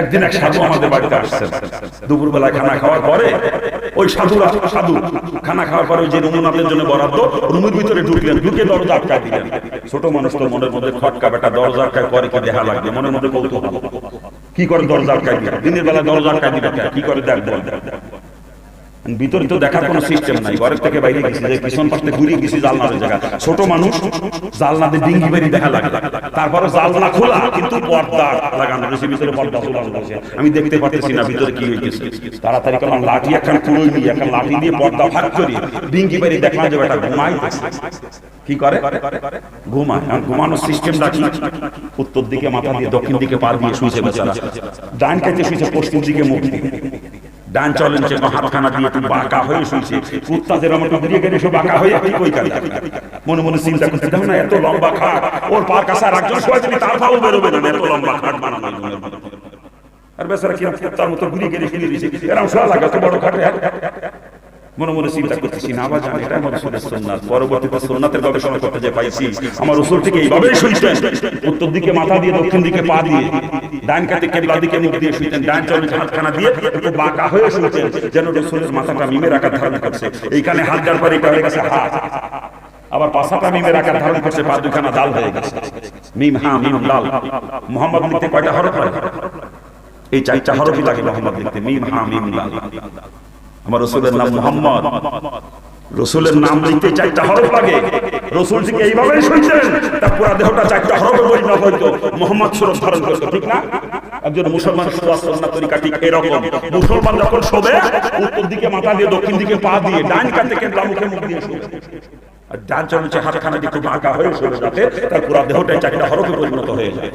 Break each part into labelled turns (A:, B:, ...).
A: একদিন এক সাধু আমাদের বাড়িতে আসছেন। দুপুরবেলা খানা খাওয়ার পরে ওই সাধু সাধু, খানা খাওয়ার পরে যে আপনার জন্য বরাদ্দ, রুমের ভিতরে ঢুকলেন, ঢুকে দরজা আটকা দিলেন। ছোট মানুষ তো মনের মধ্যে খটকা বেটা দরজা আটকায় করে কি দেখা লাগবে? মনের মধ্যে কৌতূহল। কি করে দরজা আটকায় দিলেন? দিনের বেলা দরজা আটকায় দিলেন কে? করে দেখব ভিতরে তো দেখার কোনো সিস্টেম নাই ঘরের থেকে বাইরে গেছি যে পিছন পাশে ঘুরিয়ে গেছি জায়গা ছোট মানুষ জালনাতে ডিঙ্গি বেরি দেখা লাগে। তারপরে জালনা খোলা কিন্তু পর্দা লাগানো রয়েছে ভিতরে পর্দা রয়েছে আমি দেখতে পাচ্ছি না ভিতরে কি হয়েছে তাড়াতাড়ি কারণ লাঠি নিয়ে এখন লাঠি দিয়ে পর্দা ভাগ করি ডিঙ্গি বেরি দেখলাম যে বেটা ঘুমাই কি করে? ঘুমায় আর ঘুমানোর সিস্টেম কি? উত্তর দিকে মাথা দিয়ে দক্ষিণ দিকে পার দিয়ে শুয়েছে বেচারা। ডান কাছে শুয়েছে পশ্চিম দিকে মুখ দিয়ে। ডান চলেন সে হাতখানা দিয়ে একটু বাঁকা হয়ে শুনছে। কুত্তা যেরকম একটু ঘুরিয়ে গেলে সে বাঁকা হয়ে কি কই কাজ মনে মনে চিন্তা করতে দেখো না এত লম্বা খাট। ওর পার কাছে আর একজন শোয়া যদি তার পাও বেরোবে না এত লম্বা খাট বানানো। আর বেচারা কিরম কুত্তার মতো ঘুরিয়ে গেলে শুনিয়ে দিয়েছে? এরকম শোয়া লাগে তো বড় খাটে। মনে মনে চিন্তা করতেছি না আবার জানি এটা আমার রসুলের সোননাথ পরবর্তীতে সোননাথের গবেষণা করতে যে পাইছি আমার রসুল থেকে এইভাবেই শুনতেন। উত্তর দিকে মাথা দিয়ে দক্ষিণ দিকে পা দিয়ে ডান কাতে কেবলা দিকে মুখ দিয়ে শুনতেন ডান চলে হাতখানা দিয়ে একটু বাঁকা হয়ে শুনতেন যেন রসুলের মাথাটা মিমের আকার ধারণ করছে। এইখানে হাত দেওয়ার পরে এটা হয়ে গেছে হাত। আবার পাশাটা মিমের আকার ধারণ করছে পা দুখানা দাল হয়ে গেছে। মিম হা মিম লাল। মোহাম্মদ লিখতে কয়টা হরফ হয়? এই চারটা হরফই লাগে মোহাম্মদ লিখতে। মিম হা মিম লাল। আমার রসুলের নাম মোহাম্মদ। রসুলের নাম লিখতে চারটা হরফ লাগে। রসুল থেকে এইভাবেই শুনছেন তার পুরা দেহটা চারটা হরফে পরিণত হইতো। মোহাম্মদ সুরত ধারণ করতো ঠিক না? একজন মুসলমান শোয়া সন্না তরিকা ঠিক এরকম। মুসলমান যখন শোবে উত্তর দিকে মাথা দিয়ে দক্ষিণ দিকে পা দিয়ে ডান কাত থেকে মুখে মুখ দিয়ে শোবে। আর ডান চলছে হাতখানা দিয়ে খুব আঁকা হয়ে শোবে যাতে তার পুরা দেহটাই চারটা হরফে পরিণত হয়ে যায়।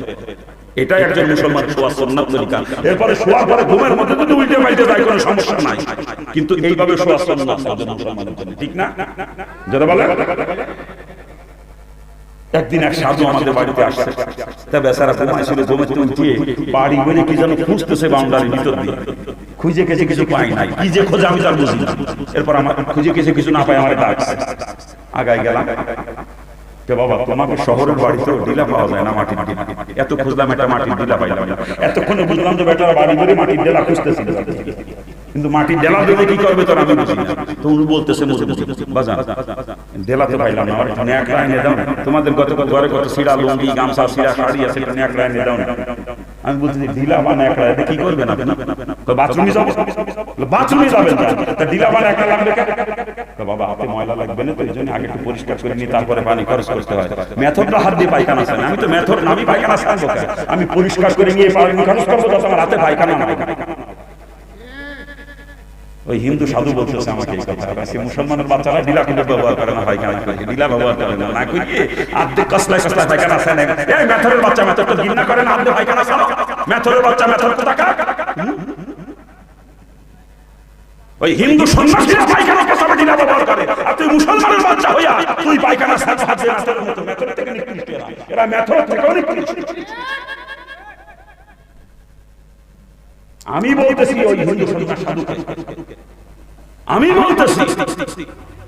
A: এটাই একজন মুসলমান শোয়া সন্ন্যাত তরিকা। এরপরে শোয়ার পরে ঘুমের মধ্যে যদি উল্টে পাল্টে যায় কোনো সমস্যা নাই। কিন্তু এইভাবে ঠিক না? যারা বলে একদিন এক সাধু আমাদের বাড়িতে আসছে তা বেচারা ঘুমাইছিল ঘুমেতে উঠিয়ে বাড়ি কি যেন খুঁজতেছে বাউন্ডারির ভিতর দিয়ে। খুঁজে গেছে কিছু পাই নাই। কি যে খোঁজে আমি তার বুঝি না। এরপর আমার খুঁজে গেছে কিছু না পাই আমার ডাকছে আগায় গেলাম। বাবা তোমাকে শহরের বাড়িতে ডিলা পাওয়া যায় না মাটির ডিলা এত খুঁজলাম একটা মাটির ডিলা পাইলাম। এতক্ষণে বুঝলাম যে বেটারা বাড়ি মাটির ডিলা খুঁজতেছিল। কিন্তু মাটির ডেলা দিলে কি করবে তোর আমি বুঝি না। তো উনি বলতেছে মুঝে বাজান ডেলা তো পাইলাম না ন্যাক লাইনে দাও। তোমাদের গত ঘরে কত সিরা লুঙ্গি গামছা সিরা শাড়ি আছে ন্যাক লাইনে দাও আমি বলছি ঢিলা কি করবেন আপনি তো বাথরুমে যাব। বাথরুমে যাবেন তা ঢিলা লাগবে তো বাবা হাতে ময়লা লাগবে না তো এই জন্য আগে একটু পরিষ্কার করে নিয়ে তারপরে পানি খরচ করতে হয়। মেথডটা হাত দিয়ে পায়খানা আমি তো মেথড আমি পায়খানা আমি পরিষ্কার করে নিয়ে পানি খরচ করব যাতে আমার হাতে পায়খানা না। ওই হিন্দু সাধু বলতেছে আমাকে এই কথা আজকে মুসলমানের বাচ্চারা ডিলা কিন্তু ব্যবহার করে না পায়খানা করে ডিলা ব্যবহার করে না। না করিয়ে আর্ধেক কসলায় কসলায় পায়খানা আছে না এই মেথরের বাচ্চা মেথর তো ঘৃণা করে না আর্ধেক পায়খানা সারো মেথরের বাচ্চা মেথর তো টাকা ওই হিন্দু সন্ন্যাসীরা পায়খানা কসলায় ডিলা ব্যবহার করে? আর তুই মুসলমানের বাচ্চা হইয়া তুই পায়খানা দিয়ে মেথরের মেথর থেকে নিকৃষ্ট এরা। মেথর থেকে অনেক নিকৃষ্ট। আমি বলতেছি ওই হিন্দু সন্ন্যাস সাধুকে। আমি বলতেছি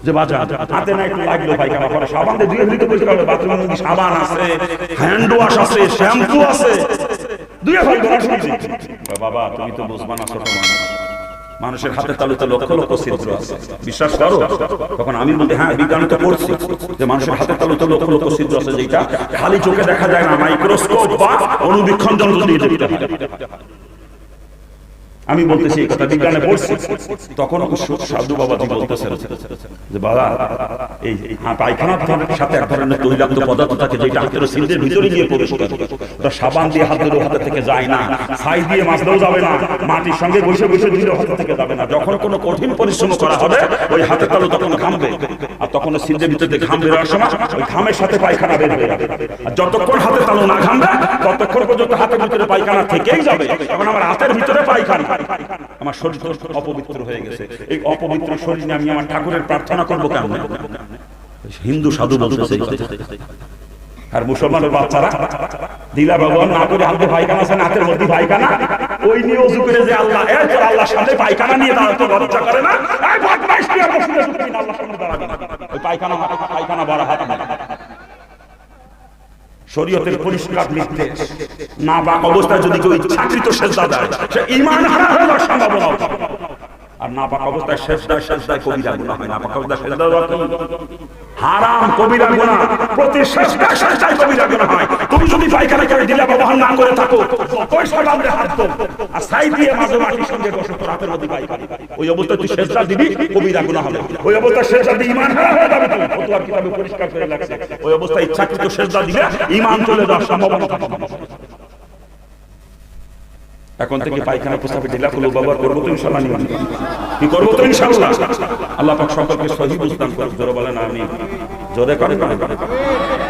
A: যে বাজার হাতে না একটু লাগল পায়খানা করে সাবান দিয়ে দুই হলিতে বসে গেল বাথরুমের মধ্যে সাবান আছে হ্যান্ড ওয়াশ আছে শ্যাম্পু আছে। দুই হলিতে বাবা তুমি তো বুঝবা না ছোট মানুষ। মানুষের হাতে তালুতে লক্ষ লক্ষ ছিদ্র আছে। বিশ্বাস করো? তখন আমি বলি হ্যাঁ বিজ্ঞানে তো পড়ছি যে মানুষের হাতে তালুতে লক্ষ লক্ষ ছিদ্র আছে যেটা খালি চোখে দেখা যায় না। মাইক্রোস্কোপ বা অনুবীক্ষণ যন্ত্র দিয়ে দেখতে হয়। আমি বলতেছি এই কথা বিজ্ঞানে পড়ছি। তখন অবশ্য সাধু বাবাজি বলতেছেন যে বাবা এই হ্যাঁ, পায়খানার সাথে এক ধরনের তৈলাক্ত পদার্থ থাকে যেটা হাতের সিন্ধের ভিতরে গিয়ে প্রবেশ করে। ওটা সাবান দিয়ে হাত দিলেও হাতে থেকে যায় না ছাই দিয়ে মাছলেও যাবে না মাটির সঙ্গে বসে বসে দিলেও হাতে থেকে যাবে না। যখন কোনো কঠিন পরিশ্রম করা হবে ওই হাতে তালু তখন ঘামবে। আর তখন সিন্ধের ভিতরে ঘাম বেরোয়ার সময় ওই ঘামের সাথে পায়খানা বের হয়ে যাবে। আর যতক্ষণ হাতে তালু না ঘামবে ততক্ষণ পর্যন্ত হাতের ভিতরে পায়খানা থেকেই যাবে। এখন আমার হাতের ভিতরে পায়খানা। আমার শরীর অপবিত্র হয়ে গেছে। এই অপবিত্র শরীর নিয়ে আমি আমার ঠাকুরের প্রার্থনা করব কেমন? হিন্দু সাধু বলতেছে আর মুসলমানের বাচ্চারা, দিলা ব্যবহার না করে হাতে পায়খানা আছে হাতের মধ্যে পায়খানা। ওই নিয়ে অজু করে যে আল্লাহ এ তোর আল্লাহর সামনে পায়খানা নিয়ে দাঁড়া তো লজ্জা করে না। এই বদমাইশ শুনে আল্লাহর সামনে দাঁড়াবি। ওই পায়খানা পায়খানা বড় হাত শরীয়তের পরিষ্কার নির্দেশ না বা অবস্থায় যদি কেউ ইচ্ছাকৃত সেজদা দেয় সে ইমান হারা হওয়ার সম্ভাবনা। আর না পাক অবস্থায় সেজদা সেজদায় কবিরা গুনাহ হয় না বা অবস্থায় সেজদা দেওয়া কি? হারাম কবিরা গুণা প্রতি কবিরা হয়। তুমি যদি করে দিলে ব্যবহার না করে থাকো। হাত আর সাই দিয়ে মাঝে মাটির সঙ্গে তো রাতের মধ্যে ওই অবস্থায় তুই শেষটা দিবি, কবিরা হবে। ওই অবস্থায় শেষটা ইমান হারা হয়ে যাবে ফতোয়ার কিতাবে পরিষ্কার করে লাগছে ওই অবস্থায় ইচ্ছাকৃত শেষটা ইমান চলে যাওয়ার সম্ভাবনা এখন থেকে পায়খানা প্রস্তাবে ঢিলা খুলো ব্যবহার করব তো ইনশাল্লাহ নিয়ম কি করব তো ইনশাল্লাহ আল্লাহ পাক সকলকে সহি বুঝতাম করে জোরে বলেন আমি জোরে করে করে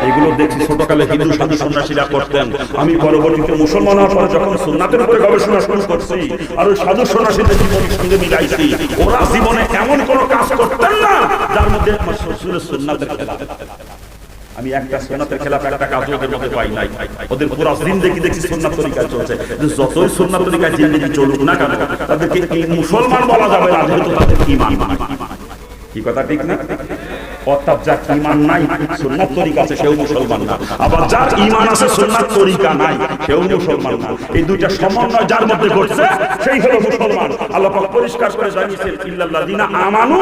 A: এইগুলো দেখছি ছোটকালে হিন্দু সাধু সন্ন্যাসীরা করতেন। আমি পরবর্তীতে মুসলমান হওয়ার পরে যখন সুন্নাতের উপরে গবেষণা শুরু করছি আর ওই সাধু সন্ন্যাসীদের জীবনের সঙ্গে মিলাইছি ওরা জীবনে এমন কোনো কাজ করতেন না যার মধ্যে শ্বশুরের সুন্নাতের খেলা। আমি একটা সুন্নাতের খেলাফ, একটা কাজ ওদের মধ্যে পাই নাই। ওদের পুরো জিন্দেগি দেখছি সুন্নাত তরিকা চলছে। যতই সুন্নাত তরিকা জিন্দেগি চলুক না কেন, তাদেরকে মুসলমান বলা যাবে না, যেহেতু তাদের মান কি কথা ঠিক না? অর্থাৎ যার ইমান নাই, সুন্নাত তরিকা আছে, সেও মুসলমান না। আবার যার ইমান আছে, সুন্নাত তরিকা নাই, সেও মুসলমান না। এই দুইটা সমন্বয় যার মধ্যে ঘটছে, সেই হলো মুসলমান। আল্লাহ পাক পরিষ্কার করে জানিয়েছেন, ইল্লাল্লাযিনা আমানু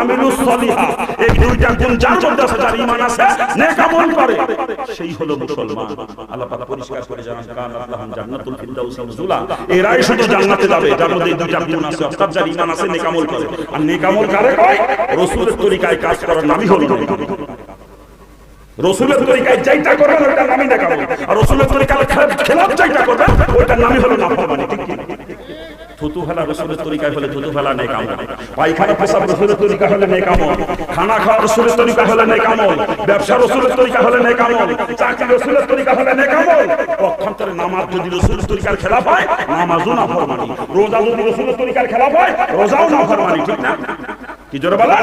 A: আমিলুস সলিহা। এই দুইটা গুণ যার মধ্যে আছে, যার ইমান আছে, নেক আমল করে, সেই হলো মুসলমান। আল্লাহ পাক পরিষ্কার করে জানান, কান আল্লাহুম জান্নাতুল ফিরদাউস নুজুলা। এরাই শুধু জান্নাতে যাবে, যার মধ্যে এই দুইটা গুণ আছে, অর্থাৎ যার ইমান আছে, নেক আমল করে। আর নেক আমল কারে কয়? রাসূলের তরিকায় কাজ করার নেক আমল। রসুলের তরিকায় যাইটা করবেন ওইটার নামই নেক আমল আর রসুলের তরিকায় খেলাফ যাইটা করবেন ওইটার নামই হলো নাফরমানি ঠিক কি? থুতু ফেলা রসুলের তরিকায় হলে থুতু ফেলা নেক আমল পায়খানা পেশাব রসুলের তরিকা হলে নেক আমল খানা খাওয়া রসুলের তরিকা হলে নেক আমল ব্যবসা রসুলের তরিকা হলে নেক আমল চাকরি রসুলের তরিকা হলে নেক আমল পক্ষান্তরে নামাজ যদি রসুলের তরিকার খেলাফ হয় নামাজও না ফরমানি। রোজা যদি রসুলের তরিকার খেলাফ হয় রোজাও না ফরমানি, ঠিক না? কি জোরে বলা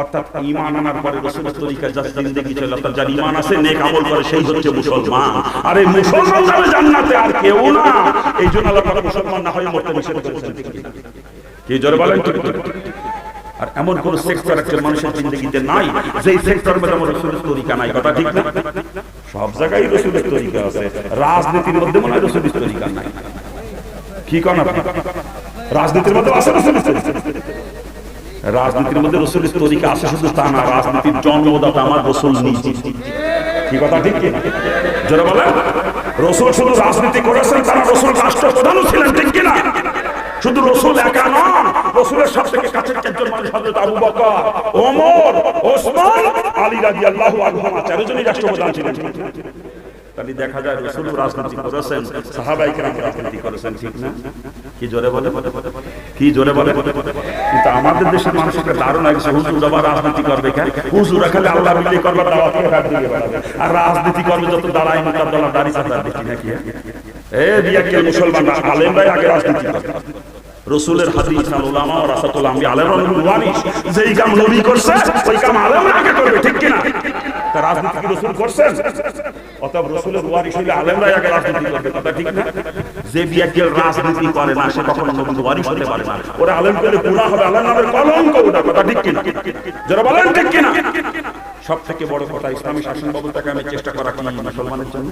A: অর্থাৎ ইমান আনার পরে রসুলের তরিকা যার জিন্দেগি চলে অর্থাৎ যার ইমান আছে নেক আমল করে সেই হচ্ছে মুসলমান। আর এই মুসলমান যাবে জান্নাতে আর কেউ না। এই জন্য আল্লাহ তাআলা মুসলমান না হয়ে মরতে নিষেধ করেছেন কি? জোরে বলেন? ঠিক। আর এমন কোন সেক্টর একটা মানুষের জিন্দগিতে নাই যেই সেক্টর মধ্যে আমার রসুলের তরিকা নাই। কথা ঠিক না? সব জায়গায় রসুলের তরিকা আছে। রাজনীতির মধ্যে মনে হয় রসুলের তরিকা নাই। কি কন আপনি? রাজনীতির মধ্যে আছে রসুলের তরিকা। রাজনীতির মধ্যে রসুলের তরিকা আছে শুধু তা না, রাজনীতির জন্মদাতা আমার রসুল নিজে। কি কথা ঠিক কি যারা বলে রসুল শুধু রাজনীতি করেছেন, তারা রসুল রাষ্ট্রপ্রধানও ছিলেন, ঠিক কিনা? শুধু রসুল একা নন, রসুলের সব থেকে কাছের চারজন মানুষ হযরত আবু বকর, ওমর, ওসমান, আলী রাদিয়াল্লাহু আনহু চারজনই রাষ্ট্রপ্রধান ছিলেন। তাহলে দেখা যায় রসুল রাজনীতি করেছেন, সাহাবাই কেরাম রাজনীতি করেছেন, ঠিক না? কি জোরে বলে? কি জোরে বলে? কিন্তু আমাদের দেশের মানুষ একটা দারুণ আছে, হুজুর আবার রাজনীতি করবে কেন? হুজুরা আল্লাহ করবে, দাওয়াত দিয়ে আর রাজনীতি করবে যত দাঁড়ায় মোটা দেখি নাকি এ বিয়াক্কেল মুসলমান আলেমরাই আগে রাজনীতি করে। রসুলের হাদিস আর উলামা ও রাসাতুল আলেমরা নবীর ওয়ারিস যেই কাম নবী করছে, ওই কাম আলেমরা আগে করবে, ঠিক কি না তা রাজনীতি কি রসুল করছেন? অতএব রসুলের ওয়ারিশ হইলে আলেমরা রাজনীতি করবে, কথা ঠিক না? যে রাজনীতি করে না, সে কখনো নবীর ওয়ারিশ হতে পারে না। ওরা আলেম করে গুনাহ হবে, আল্লাহর নামের কলঙ্ক ওটা, কথা ঠিক কিনা? যারা বলেন ঠিক কিনা? সব থেকে বড় কথা ইসলামী শাসন ব্যবস্থাকে আমি চেষ্টা করা কি মুসলমানের জন্য?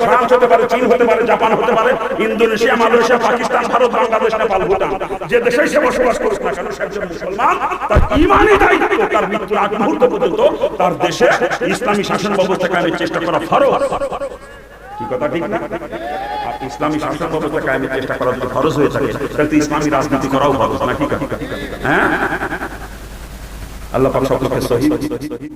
A: তার দেশে ইন্দোনেশিয়া পাকিস্তান ভারত যে তার দেশে ইসলামী শাসন ব্যবস্থা চেষ্টা করা ফরজ। ইসলামী শাসন ব্যবস্থা কায়েমের চেষ্টা করা যদি খরচ হয়ে থাকে। তাহলে ইসলামী রাজনীতি করাও খরচ না কি হ্যাঁ? আল্লাহ সকলকে সহি